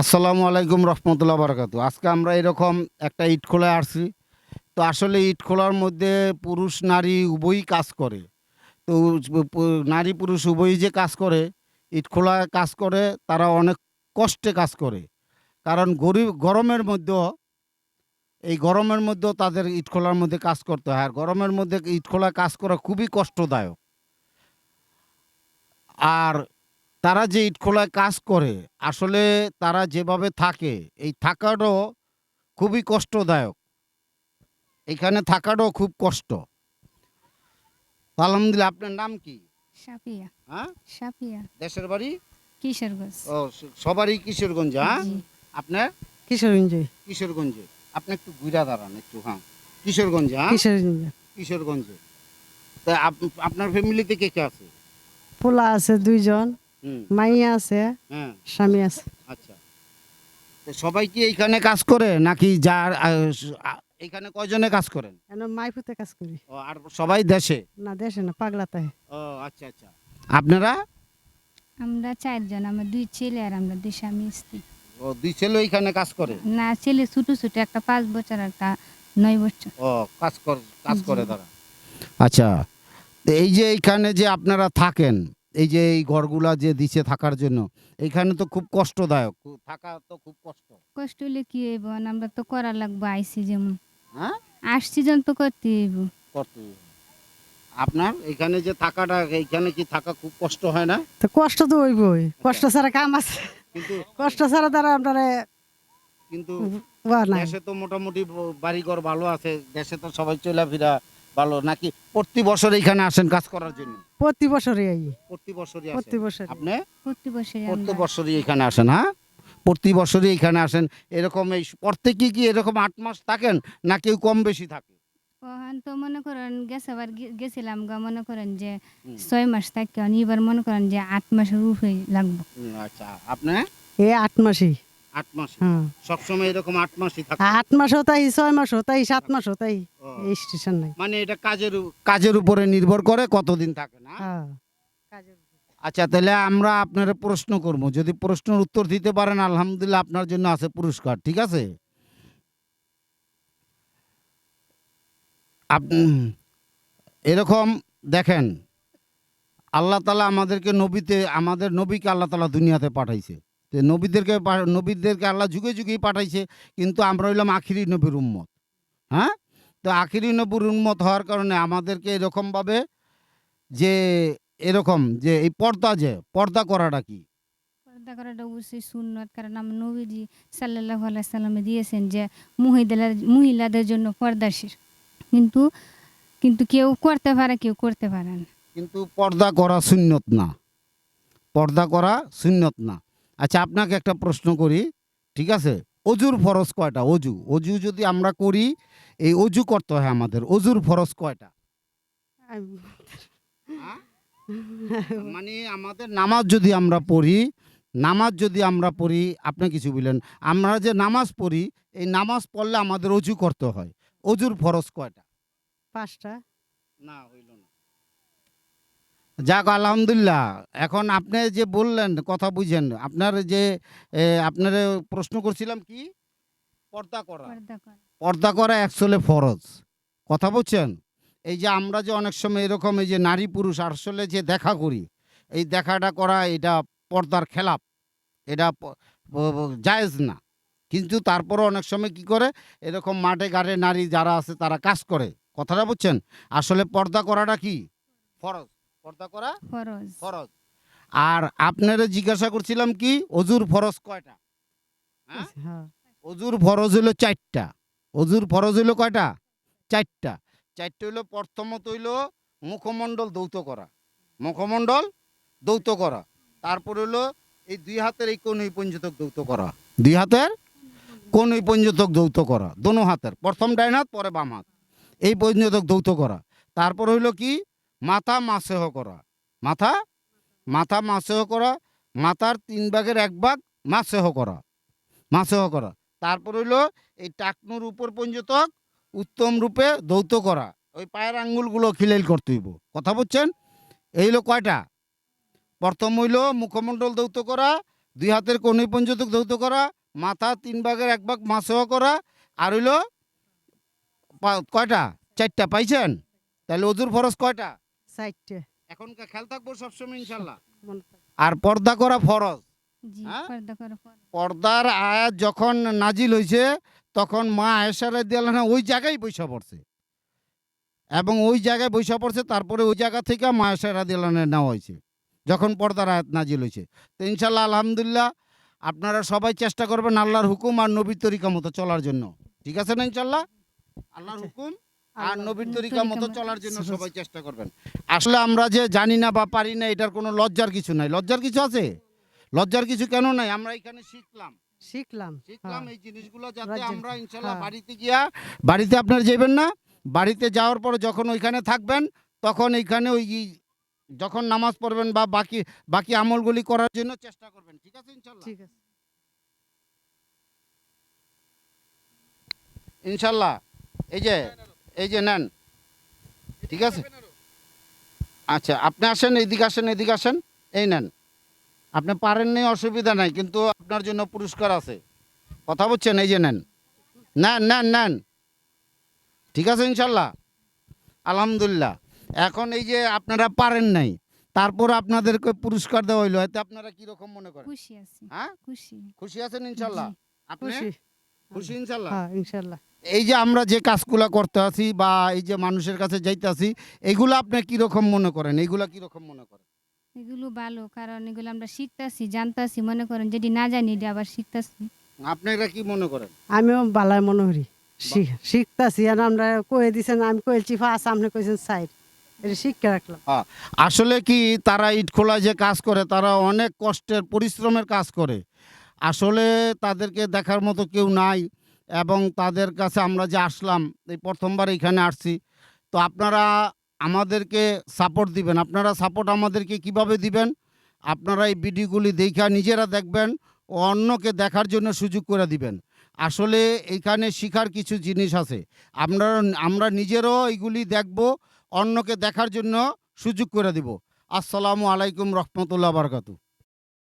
আসসালামু আলাইকুম রহমতুল্লাহ বারাকাতু আজকে আমরা এরকম একটা ইট খোলায় আসছি। তো আসলে ইট খোলার মধ্যে পুরুষ, নারী উভয়ই কাজ করে। তো নারী, পুরুষ উভয়ই যে কাজ করে, ইট খোলায় কাজ করে, তারা অনেক কষ্টে কাজ করে। কারণ গরিব, গরমের মধ্যেও, এই গরমের মধ্যেও তাদের ইট খোলার মধ্যে কাজ করতে হয়। আর গরমের মধ্যে ইট খোলায় কাজ করা খুবই কষ্টদায়ক। আর তারা যে ইটখোলায় কাজ করে আসলে তারা যেভাবে থাকে এই থাকাটাও খুবই কষ্টদায়ক। এখানে থাকাটাও খুব কষ্ট। আলহামদুলিল্লাহ আপনার নাম কি? সাপিয়া হ্যাঁ? সাপিয়া দেশের বাড়ি? কিশোরগঞ্জ। ও সবারই কিশোরগঞ্জ হ্যাঁ? আপনার? কিশোরগঞ্জে। কিশোরগঞ্জে। আপনি একটু ঘুরা দাঁড়ান একটু হ্যাঁ? কিশোরগঞ্জে হ্যাঁ? কিশোরগঞ্জে। কিশোরগঞ্জে। তা আপ- আপনার ফ্যামিলিতে কে কে আছে? পোলা আছে দুইজন। মাইয়া আছে হ্যাঁ স্বামী আছে। আচ্ছা। তো সবাই কি এইখানে কাজ করে নাকি যার এইখানে কয়জনে কাজ করেন? এখন মাইপুতে কাজ করি। ও, আর সবাই দেশে? না দেশে না পাগলাতে। ও আচ্ছা আচ্ছা। আপনারা? আমরা চারজন আমার দুই ছেলে আর আমরা দুই স্বামী স্ত্রী। ও দুই ছেলে এইখানে কাজ করে? না ছেলে ছোট ছোট একটা পাঁচ বছর একটা নয় বছর। ও কাজ কর কাজ করে তারা। আচ্ছা তো এই যে এইখানে যে আপনারা থাকেন এই যে এই ঘরগুলা যে দিছে থাকার জন্য এইখানে তো খুব কষ্টদায়ক। থাকা তো খুব কষ্ট। কষ্ট হলে কি হইব? আমরা তো করা লাগবো আইসি যেমন। হ্যাঁ? আসছি যখন তো করতে হইব। করতে আপনার এখানে যে থাকাটা এইখানে কি থাকা খুব কষ্ট হয় না? তো কষ্ট তো হইবই। কষ্ট ছাড়া কাম আছে। কিন্তু কষ্ট ছাড়া তারা আপনারা কিন্তু দেশে তো মোটামুটি ব- বাড়িঘর ভালো আছে দেশে তো সবাই চলাফেরা ভালো নাকি প্রতি বছর এখানে আসেন কাজ করার জন্য? প্রতি বছরই আই প্রতি বছরই প্রতি বছর আপনি? প্রতি বছর প্রতি বছরই এখানে আসেন হ্যাঁ? প্রতি বছরই এখানে আসেন এরকম এই প্রত্যেকে কি এরকম আট মাস থাকেন না কেউ কম বেশি থাকে? ওখান তো মনে করেন গেছে আবার গেছিলাম গা মনে করেন যে ছয় মাস থাকি এবার মনে করেন যে আট মাসের উপরে লাগবো। আচ্ছা। আপনি? এই আট মাসই। আট মাস। হ্যাঁ সবসময় এরকম আট মাসই থাকে আট মাস হতাই ছয় মাস হতাই সাত মাস হতাই। এই স্টেশন নাই। মানে এটা কাজের কাজের উপরে নির্ভর করে কতদিন থাকে না? হ্যাঁ। আচ্ছা তাহলে আমরা আপনার প্রশ্ন করব। যদি প্রশ্নের উত্তর দিতে পারেন আলহামদুলিল্লাহ আপনার জন্য আছে পুরস্কার ঠিক আছে? আপনি এরকম দেখেন আল্লাহ তালা আমাদেরকে নবীতে আমাদের নবীকে আল্লাহ তালা দুনিয়াতে পাঠাইছে। তো নবীদেরকে নবীদেরকে আল্লাহ যুগে যুগেই পাঠাইছে কিন্তু আমরা হইলাম আখিরি নবীর উম্মত। হ্যাঁ? তো আখিরি নবীর উম্মত হওয়ার কারণে আমাদেরকে এরকমভাবে যে এরকম যে এই পর্দা যে পর্দা করাটা কি? পর্দা করাটা অবশ্যই সুন্নত কারণ আমার নবীজি সাল্লাহ সাল্লামে দিয়েছেন যে মহিলাদের মহিলাদের জন্য পর্দাশীল। কিন্তু কিন্তু কেউ করতে পারে কেউ করতে পারে না। কিন্তু পর্দা করা সুন্নত না। পর্দা করা সুন্নত না। আচ্ছা আপনাকে একটা প্রশ্ন করি ঠিক আছে? অজুর ফরজ কয়টা? অজু। অজু যদি আমরা করি এই অজু করতে হয় আমাদের। অজুর ফরজ কয়টা? মানে আমাদের নামাজ যদি আমরা পড়ি নামাজ যদি আমরা পড়ি আপনি কিছু বললেন আমরা যে নামাজ পড়ি এই নামাজ পড়লে আমাদের অজু করতে হয়। অজুর ফরজ কয়টা? পাঁচটা। না হইল না। যাক আলহামদুলিল্লাহ। এখন আপনি যে বললেন কথা বুঝেন। আপনার যে আপনার প্রশ্ন করছিলাম কি? পর্দা করা। পর্দা করা। অ্যাকচুয়ালি ফরজ। কথা বলছেন এই যে আমরা যে অনেক সময় এরকম এই যে নারী পুরুষ আসলে যে দেখা করি এই দেখাটা করা এটা পর্দার খেলাপ। এটা জায়েজ না। কিন্তু তারপরও অনেক সময় কি করে? এরকম মাঠে ঘাটে নারী যারা আছে তারা কাজ করে। কথাটা বুঝছেন? আসলে পর্দা করাটা কি? ফরজ। পর্দা করা ফরজ। ফরজ। আর আপনারা জিজ্ঞাসা করছিলাম কি অজুর ফরজ কয়টা? হ্যাঁ? হ্যাঁ। অজুর ফরজ হলো চারটা। অজুর ফরজ হলো কয়টা? চারটা। চারটা হইল প্রথমত হইল মুখমণ্ডল দৌত করা। মুখমণ্ডল দৌত করা। তারপর হলো এই দুই হাতের এই কোন পঞ্জতক দৌত করা। দুই হাতের কোন পঞ্জতক দৌত করা। দোনো হাতের। প্রথম ডাইন হাত পরে বাম হাত। এই পঞ্জতক দৌত করা। তারপর হইল কি? মাথা মাসেহ করা। মাথা? মাথা মাসেহ করা, মাথার তিন ভাগের এক ভাগ মাসেহ করা মাসেহ করা। তারপর হইল এই টাকনুর উপর পঞ্জতক, উত্তম রূপে দৌত করা। ওই পায়ের আঙ্গুলগুলো খিলেল করতে হইব। কথা বলছেন এই হলো কয়টা? প্রথম হইল মুখমণ্ডল দৌত করা, দুই হাতের কনি পর্যন্ত দৌত করা, মাথা তিন ভাগের এক ভাগ মাসহ করা, আর হইল কয়টা? চারটা, পাইছেন? তাহলে অজুর ফরজ কয়টা? চারটে এখনকার খেয়াল থাকব সবসময় ইনশাল্লাহ। আর পর্দা করা ফরজ। জি হ্যাঁ? পর্দা করা ফরজ। পর্দার আয়াত যখন নাজিল হয়েছে তখন মা আয়েশারে দিয়ালানা ওই জায়গায় বৈশা পড়ছে। এবং ওই জায়গায় বৈশা পড়ছে তারপরে ওই জায়গা থেকে মা আয়েশারা দিয়ালানা নেওয়া হয়েছে যখন পর্দার আয়াত নাজিল হয়েছে। তো ইনশাল্লাহ আলহামদুলিল্লাহ আপনারা সবাই চেষ্টা করবেন আল্লাহর হুকুম আর নবীর তরিকা মতো চলার জন্য। ঠিক আছে না ইনশাল্লাহ? আল্লাহর হুকুম আর নবীর তরিকা মতো চলার জন্য সবাই চেষ্টা করবেন। আসলে আমরা যে জানি না বা পারি না এটার কোনো লজ্জার কিছু নাই। লজ্জার কিছু আছে? লজ্জার কিছু কেন নাই? আমরা এখানে শিখলাম। শিখলাম শিখলাম হ্যাঁ। এই জিনিসগুলো যাতে আমরা ইনশাল্লাহ হ্যাঁ। বাড়িতে গিয়া বাড়িতে আপনার যাবেন না বাড়িতে যাওয়ার পর যখন ওইখানে থাকবেন তখন এইখানে ওই যখন নামাজ পড়বেন বা বাকি বাকি আমলগুলি করার জন্য চেষ্টা করবেন। ঠিক আছে ইনশাল্লাহ? ঠিক আছে। ইনশাল্লাহ। এই যে এই যে নেন। ঠিক আছে? আচ্ছা আপনি আসেন এইদিকে আসেন এদিকে আসেন। এই নেন। আপনি পারেন নি অসুবিধা নাই কিন্তু আপনার জন্য পুরস্কার আছে। কথা বলছেন? এই যে নেন। নেন নেন নেন। ঠিক আছে ইনশাল্লাহ? আলহামদুলিল্লাহ। এখন এই যে আপনারা পারেন নাই তারপর আপনাদেরকে পুরস্কার দেওয়া হইল এতে আপনারা কি রকম মনে করেন? খুশি আছি। হ্যাঁ? খুশি। খুশি আছেন ইনশাল্লাহ? আপনি? খুশি। খুশি ইনশাল্লাহ? হ্যাঁ ইনশাল্লাহ। এই যে আমরা যে কাজগুলা করতে আছি বা এই যে মানুষের কাছে যাইতে আছি এগুলো আপনি কীরকম মনে করেন? এইগুলা কীরকম মনে করেন? এগুলো ভালো কারণ এগুলো আমরা শিখতাছি জানতাছি মনে করেন যদি না জানি এটা আবার শিখতাছি। আপনারা কি মনে করেন? আমিও বালায় মনে করি শিখতাছি আর আমরা কয়ে দিছেন আমি কয়েছি ফাঁস আপনি কইছেন সাইড। এটা শিক্ষা রাখলাম। আসলে কি তারা ইট খোলা যে কাজ করে তারা অনেক কষ্টের পরিশ্রমের কাজ করে। আসলে তাদেরকে দেখার মতো কেউ নাই। এবং তাদের কাছে আমরা যে আসলাম, এই প্রথমবার এখানে আসছি, তো আপনারা আমাদেরকে সাপোর্ট দিবেন। আপনারা সাপোর্ট আমাদেরকে কীভাবে দিবেন? আপনারা এই ভিডিওগুলি দেখা নিজেরা দেখবেন ও অন্যকে দেখার জন্য সুযোগ করে দিবেন। আসলে এইখানে শিখার কিছু জিনিস আছে। আমরা আমরা নিজেরও এইগুলি দেখব, অন্যকে দেখার জন্য সুযোগ করে দিব। আসসালামু আলাইকুম রহমতুল্লাহ বারকাতু।